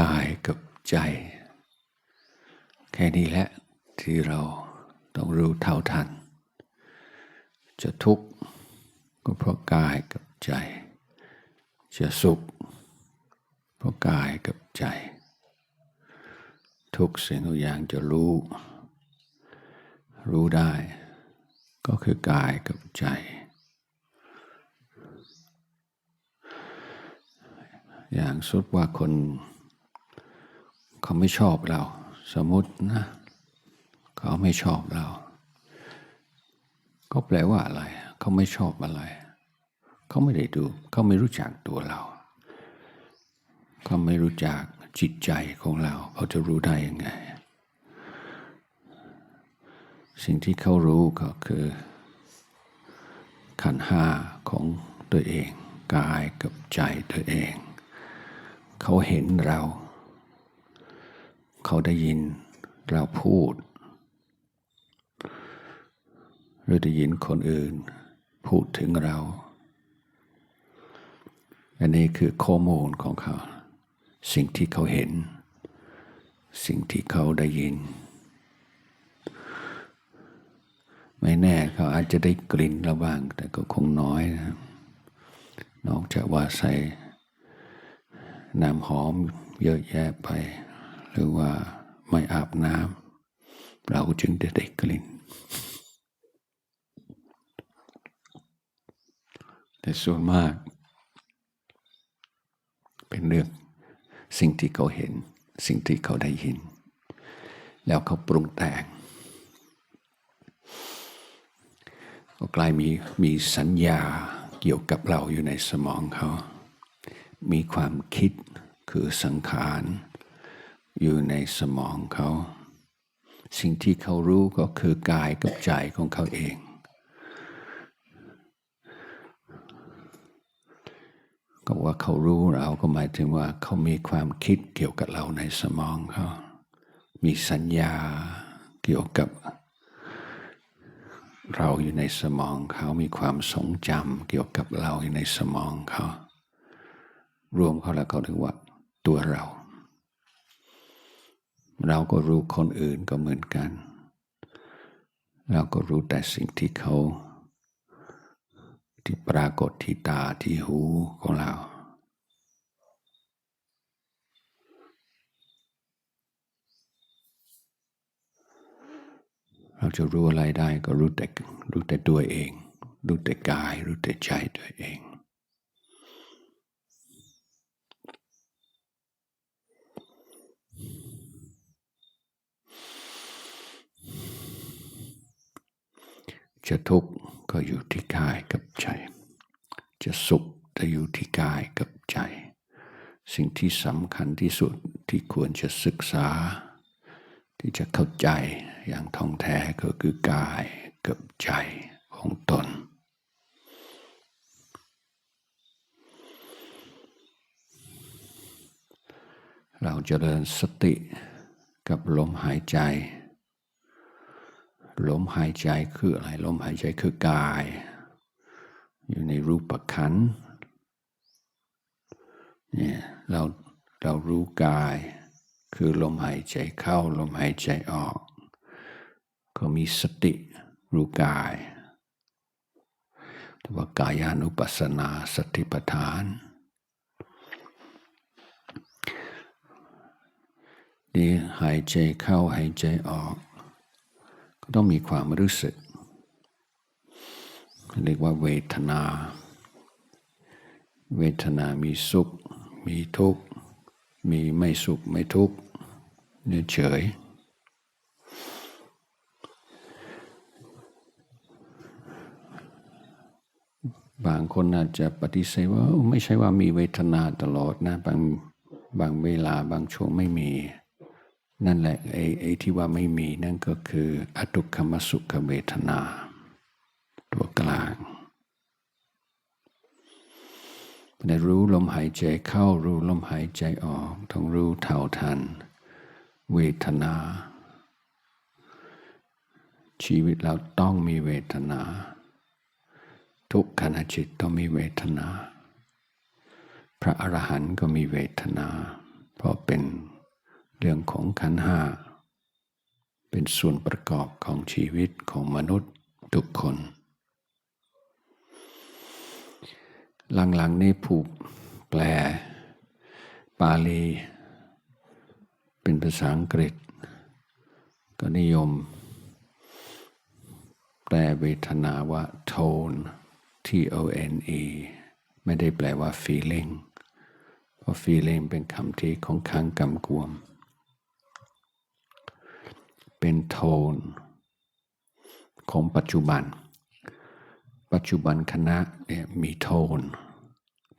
กายกับใจ แค่นี้แหละที่เราต้องรู้เท่าทัน จะทุกข์ก็เพราะกายกับใจ จะสุข เพราะกายกับใจ ทุกสิ่งทุกอย่างจะรู้ รู้ได้ ก็คือกายกับใจอย่างสุดว่าคน เขาไม่ชอบเรา สมมตินะ เขาไม่ชอบเรา ก็แปลว่าอะไร เขาไม่ชอบอะไร เขาไม่ได้ดู เขาไม่รู้จักตัวเรา เขาไม่รู้จักจิตใจของเรา เขาจะรู้ได้ยังไง สิ่งที่เขารู้ก็คือขันห้าของตัวเอง กายกับใจตัวเอง เขาเห็นเรา เขาได้ยินเราพูด หรือได้ยินคนอื่น พูดถึงเรา อันนี้คือข้อมูลของเขา สิ่งที่เขาเห็น สิ่งที่เขาได้ยิน ไม่แน่เขาอาจจะได้กลิ่นเราบ้าง แต่ก็คงน้อยนะนอกจากว่าใส่น้ำหอมเยอะแยะไป หรือว่าไม่อาบน้ำเราจึงจะได้กลิ่น แต่ส่วนมาก เป็นเรื่องสิ่งที่เขาเห็น สิ่งที่เขาได้ยิน แล้วเขาปรุงแต่งก็กลายมีมีสัญญาเกี่ยวกับเราอยู่ในสมองเขา มีความคิดคือสังขาร อยู่ในสมองเขา สิ่งที่เขารู้ก็คือกายกับใจของเขาเอง ก็ว่าเขารู้เราก็หมายถึงว่าเขามีความคิดเกี่ยวกับเราในสมองเขา มีสัญญาเกี่ยวกับเราอยู่ในสมองเขามีความทรงจำเกี่ยวกับเราอยู่ในสมองเขา รวมเขาแล้วเขาถึงว่าตัวเรา เราก็รู้คนอื่นก็เหมือนกัน เราก็รู้แต่สิ่งที่เขา ที่ปรากฏที่ตาที่หูของเรา เราจะรู้อะไรได้ก็รู้แต่รู้แต่ตัวเอง รู้แต่กาย รู้แต่ใจตัวเอง จะทุกข์ก็อยู่ที่กายกับใจ จะสุขจะอยู่ที่กายกับใจ สิ่งที่สำคัญที่สุดที่ควรจะศึกษา ที่จะเข้าใจอย่างท่องแท้ก็คือกายกับใจของตน เราจะเจริญสติกับลมหายใจ ลมหายใจคืออะไร ลมหายใจคือกาย อยู่ในรูปขันเนี่ยเราเรารู้กาย คือลมหายใจเข้า ลมหายใจออก ก็มีสติรู้กายแต่ว่ากายานุปัสสนาสติปัฏฐานนี่หายใจเข้าหายใจออก ต้องมีความรู้สึก เรียกว่าเวทนา เวทนามีสุข มีทุกข์ มีไม่สุขไม่ทุกข์เฉยบางคนอาจจะปฏิเสธว่าไม่ใช่ว่ามีเวทนาตลอดนะ บางบางเวลาบางช่วงไม่มี นั่นแหละไอ้ไอ้ที่ว่าไม่มีนั่นก็คือ อทุกขมสุขเวทนา ตัวกลางในรู้ลมหายใจเข้ารู้ลมหายใจออก ต้องรู้เท่าทัน เวทนา ชีวิตเราต้องมีเวทนา ทุกขณะจิตต้องมีเวทนา พระอรหันต์ก็มีเวทนา เพราะเป็น เรื่องของขันห้าเป็นส่วนประกอบของชีวิตของมนุษย์ทุกคน หลังๆนี้ผูกแปล ปาลี เป็นภาษาอังกฤษ ก็นิยม แปลเวทนาว่า tone T O N E ไม่ได้แปลว่า feeling เพราะ feeling เป็นคำที่ของค้างกำกวม เป็นโทน ของปัจจุบัน ปัจจุบันคณะเนี่ยมีโทน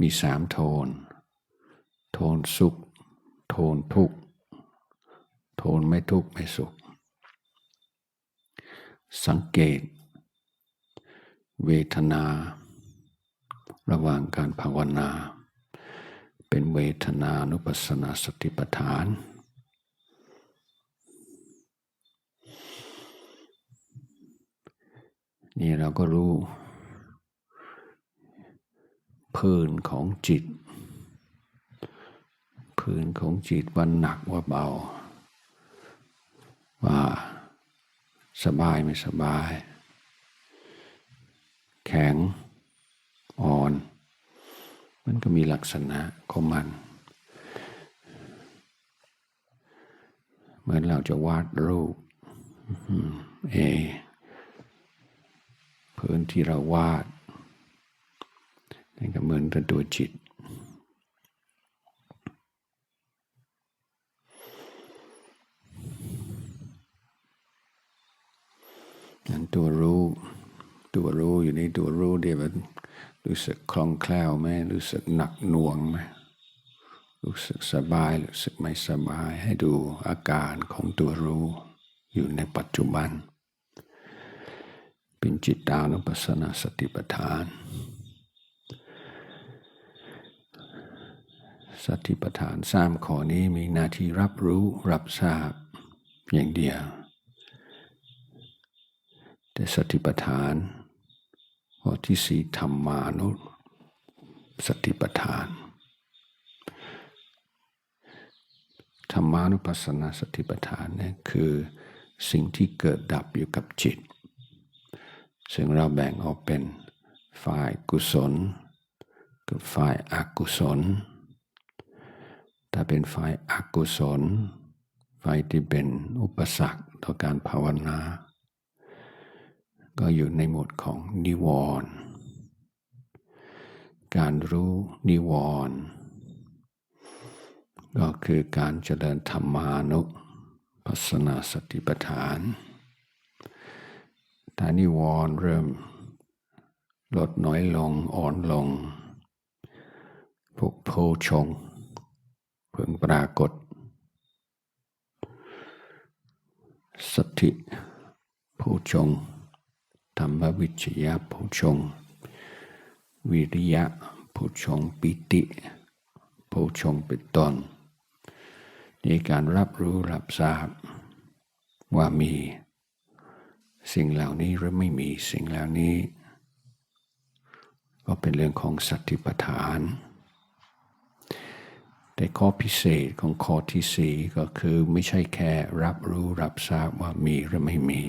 มีสามโทน โทนสุข โทนทุกข์ โทนไม่ทุกข์ไม่สุข สังเกต เวทนา ระหว่างการภาวนา เป็นเวทนานุปัสสนาสติปัฏฐาน นี่เราก็รู้พื้นของจิต พื้นของจิตว่าหนักว่าเบา ว่าสบายไม่สบาย แข็งอ่อน มันก็มีลักษณะของมัน เหมือนเราจะวาดรูปเอ พื้นที่เราวาดนั่นก็เหมือนกับตัวจิต นั้นตัวรู้ ตัวรู้อยู่ในตัวรู้เดียวมันรู้สึกคล่องแคล่วไหมรู้สึกหนักหน่วงไหมรู้สึกสบายรู้สึกไม่สบายให้ดูอาการของตัวรู้อยู่ในปัจจุบัน เป็นจิตานุปัสสนาสติปัฏฐาน สติปัฏฐานสามข้อนี้มีหน้าที่รับรู้รับทราบอย่างเดียว แต่สติปัฏฐานข้อที่สี่ธรรมานุสติปัฏฐานธรรมานุปัสสนาสติปัฏฐานเนี่ยคือสิ่งที่เกิดดับอยู่กับจิต ซึ่งเราแบ่งออกเป็นฝ่ายกุศล กับฝ่ายอกุศล ถ้าเป็นฝ่ายอกุศล ฝ่ายที่เป็นอุปสรรคต่อการภาวนา ก็อยู่ในหมวดของนิวรณ์การรู้นิวรณ์ก็คือการเจริญธรรมานุปัสสนาสติปัฏฐาน ถ้านิวรณ์เริ่ม ลดน้อยลงอ่อนลง พวกโพชงเพิ่งปรากฏ สติโพชง ธรรมวิจยะโพชง วิริยะโพชงปิติโพชงเป็นต้นในการรับรู้รับทราบว่ามี สิ่งเหล่านี้หรือไม่มีสิ่งเหล่านี้ ก็เป็นเรื่องของสติปัฏฐาน แต่ข้อพิเศษของข้อที่สี่ก็คือไม่ใช่แค่รับรู้รับทราบว่ามีหรือไม่มี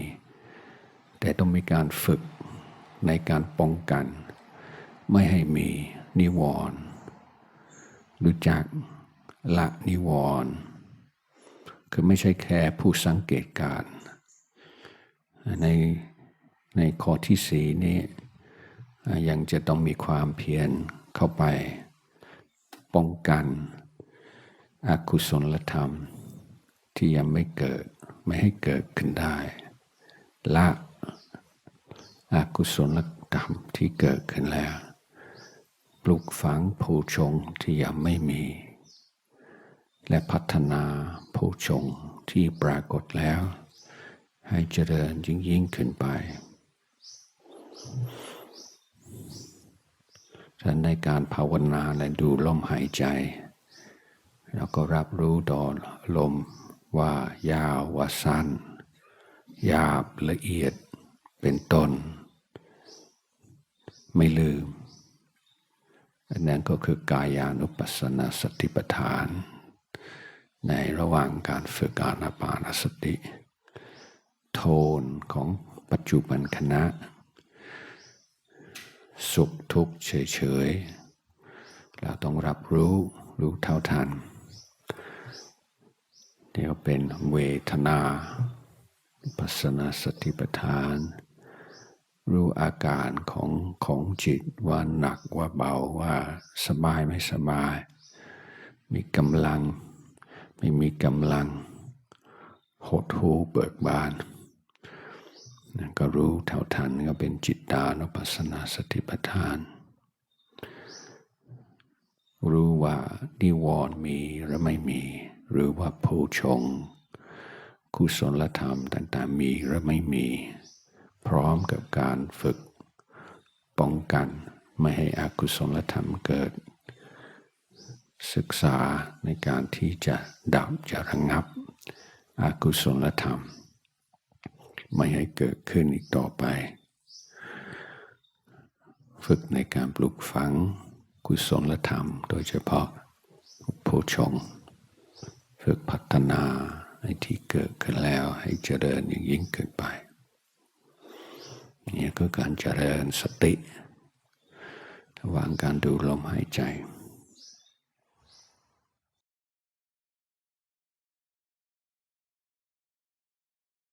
แต่ต้องมีการฝึกในการป้องกัน ไม่ให้มีนิวรณ์รู้จักละนิวรณ์คือไม่ใช่แค่ผู้สังเกตการ ในในข้อที่สีนี้ยังจะต้องมีความเพียรเข้าไป ป้องกันอกุศลธรรม ที่ยังไม่เกิดไม่ให้เกิดขึ้นได้ ละอกุศลธรรมที่เกิดขึ้นแล้ว ปลุกฝังผู้ชงที่ยังไม่มี และพัฒนาผู้ชงที่ปรากฏแล้ว ให้เจริญยิ่งยิ่งขึ้นไปฉะนั้นในการภาวนาและดูลมหายใจเราก็รับรู้ดอลมว่ายาวว่าสั้นหยาบละเอียดเป็นต้น ไม่ลืม อันนั้นก็คือกายานุปัสสนาสติปัฏฐาน ในระหว่างการฝึกอานาปานสติ โทนของปัจจุบันขณะ สุขทุกข์เฉยๆ เราต้องรับรู้รู้เท่าทันเดี๋ยวเป็นเวทนาปัสสนาสติปัฏฐาน รู้อาการของของจิตว่าหนักว่าเบาว่าสบายไม่สบาย มีกำลัง ไม่มีกำลัง หดหูเบิกบาน ก็รู้เท่าทันก็เป็นจิตตานุปัสสนาสติปัฏฐาน รู้ว่านิวรณ์มีหรือไม่มี หรือว่าโพชงกุศลธรรมต่างๆมีหรือไม่มี พร้อมกับการฝึกป้องกันไม่ให้อกุศลธรรมเกิด ศึกษาในการที่จะดับจะระงับอกุศลธรรม ไม่ให้เกิดขึ้นอีกต่อไป ฝึกในการปลูกฝังกุศลธรรม โดยเฉพาะโพชงฝึกพัฒนาในที่เกิดขึ้นแล้วให้เจริญอย่างยิ่งขึ้นไป นี่คือการเจริญสติระหว่างการดูลมหายใจ